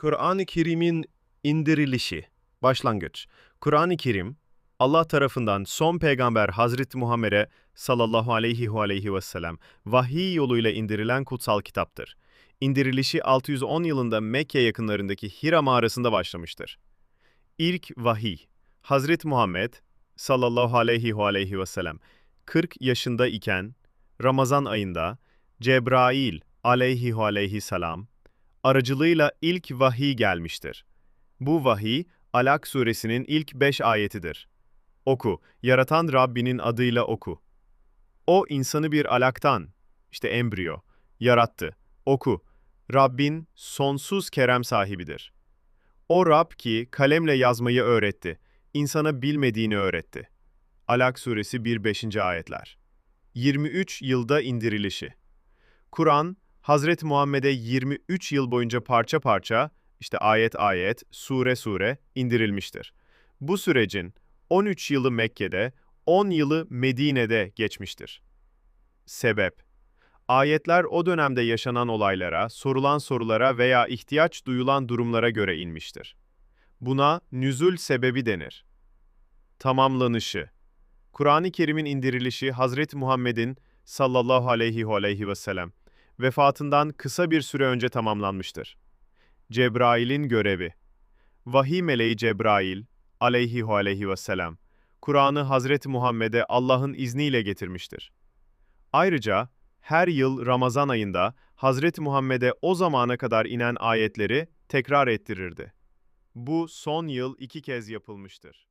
Kur'an-ı Kerim'in indirilişi. Başlangıç. Kur'an-ı Kerim, Allah tarafından son peygamber Hazreti Muhammed'e sallallahu aleyhi ve aleyhi ve sellem vahiy yoluyla indirilen kutsal kitaptır. İndirilişi 610 yılında Mekke yakınlarındaki Hira mağarasında başlamıştır. İlk vahiy, Hazreti Muhammed sallallahu aleyhi ve aleyhi ve sellem 40 yaşında iken Ramazan ayında Cebrail aleyhi ve aleyhi selam aracılığıyla ilk vahiy gelmiştir. Bu vahiy Alak suresinin ilk beş ayetidir. Oku, yaratan Rabbinin adıyla oku. O insanı bir alaktan, işte embriyo, yarattı. Oku, Rabbin sonsuz kerem sahibidir. O Rab ki kalemle yazmayı öğretti, insana bilmediğini öğretti. Alak suresi 1-5. ayetler. 23 yılda indirilişi. Kur'an, Hazreti Muhammed'e 23 yıl boyunca parça parça, işte ayet ayet, sure sure indirilmiştir. Bu sürecin 13 yılı Mekke'de, 10 yılı Medine'de geçmiştir. Sebep Ayetler o dönemde yaşanan olaylara, sorulan sorulara veya ihtiyaç duyulan durumlara göre inmiştir. Buna nüzul sebebi denir. Tamamlanışı Kur'an-ı Kerim'in indirilişi Hazreti Muhammed'in sallallahu aleyhi ve aleyhi ve sellem vefatından kısa bir süre önce tamamlanmıştır. Cebrail'in görevi Vahiy meleği Cebrail aleyhi ve aleyhi ve sellem Kur'an'ı Hazreti Muhammed'e Allah'ın izniyle getirmiştir. Ayrıca her yıl Ramazan ayında Hazreti Muhammed'e o zamana kadar inen ayetleri tekrar ettirirdi. Bu son yıl iki kez yapılmıştır.